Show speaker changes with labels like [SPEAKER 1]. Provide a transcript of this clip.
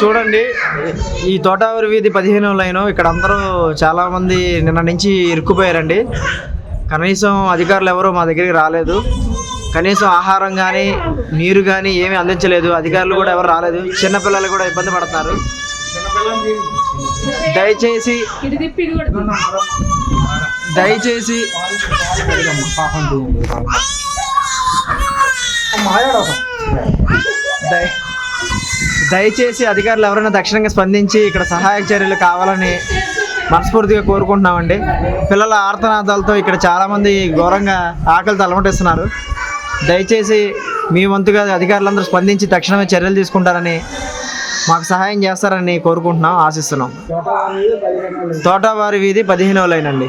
[SPEAKER 1] చూడండి ఈ తోటావరి వీధి పదిహేను లైన్. ఇక్కడ అందరూ చాలా మంది నిన్న నుంచి ఇరుక్కుపోయారండి. కనీసం అధికారులు ఎవరు మా దగ్గరికి రాలేదు. కనీసం ఆహారం కానీ నీరు కానీ ఏమీ అందించలేదు. అధికారులు కూడా ఎవరు రాలేదు. చిన్నపిల్లలు కూడా ఇబ్బంది పడుతున్నారు. దయచేసి దయచేసి దయ దయచేసి అధికారులు ఎవరైనా తక్షణంగా స్పందించి ఇక్కడ సహాయక చర్యలు కావాలని మనస్ఫూర్తిగా కోరుకుంటున్నామండి. పిల్లల ఆర్తనాదాలతో ఇక్కడ చాలామంది ఘోరంగా ఆకలితో అలమటిస్తున్నారు. దయచేసి మీ వంతుగా అధికారులందరూ స్పందించి తక్షణమే చర్యలు తీసుకుంటారని మాకు సహాయం చేస్తారని కోరుకుంటున్నాం ఆశిస్తున్నాం. తోటవారి వీధి పదిహేనవ లైన్ అండి